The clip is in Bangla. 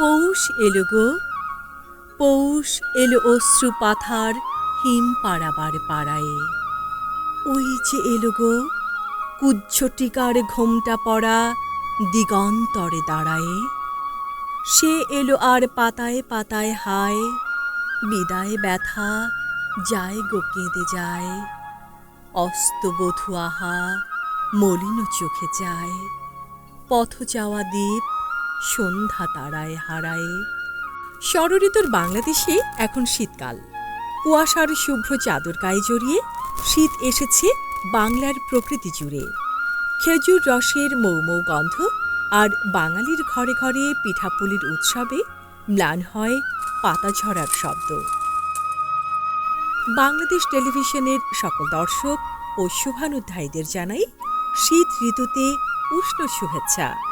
পৌষ এলো গো। পৌষ এলো অশ্রু পাথার হিম পাড়াবার পাড়ায়ে। ওই যে এলো গো, কুজ্ঝটিকার ঘোমটা পড়া দিগন্তরে দাঁড়ায়ে। সে এলো আর পাতায় পাতায় হায়, বিদায় ব্যথা যায় গো কেঁদে যায়। অস্তবধূ আহা মলিন চোখে যায়। পথ যাওয়া দ্বীপ সন্ধ্যা তারায় হারায়। ষড়ঋতুর বাংলাদেশে এখন শীতকাল। কুয়াশার শুভ্র চাদর গায়ে জড়িয়ে শীত এসেছে বাংলার প্রকৃতি জুড়ে। খেজুর রসের মৌ মৌ গন্ধ আর বাঙালির ঘরে ঘরে পিঠাপুলির উৎসবে ম্লান হয় পাতা ঝরার শব্দ। বাংলাদেশ টেলিভিশনের সকল দর্শক ও শুভানুধ্যায়ীদের জানাই শীত ঋতুতে উষ্ণ শুভেচ্ছা।